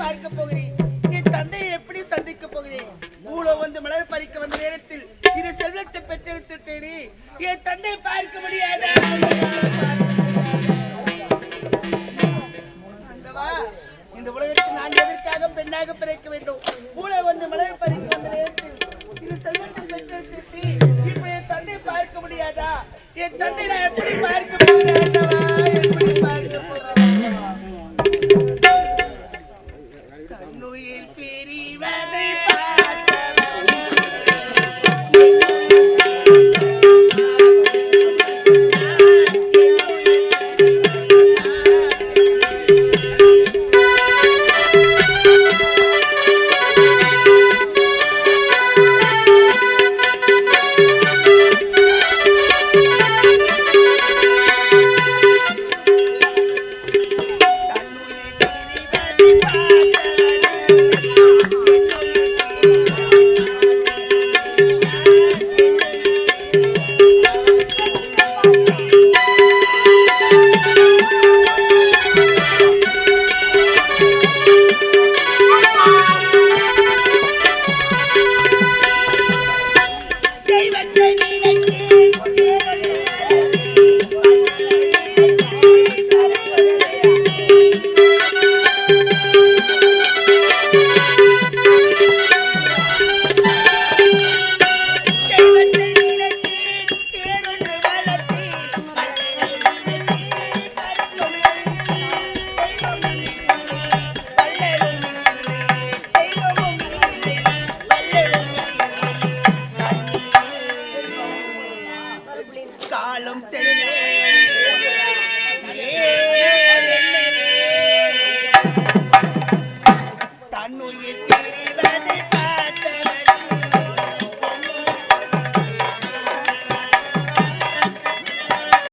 பார்க்க போகிறேன். என் தந்தையை எப்படி சந்திக்க போகிறேன்? ஊழோ வந்து மலர் பறிக்க வந்த நேரத்தில் இரு செல்வத்தை பெற்றெடுத்துட்டேனே. என் தந்தை பார்க்க முடியாதா? இந்த உலகத்தில் நான் எதற்காக பெண்ணாக பிறக்க வேண்டும்? ஊழ வந்து மலர் பறிக்க வந்த நேரத்தில் இரு செல்வத்தை பெற்றெடுத்துட்டு இப்ப என் தந்தை பார்க்க முடியாதா? என் தந்தை நான் எப்படி பார்க்க காலம் செல்ல. தன்னுயிர்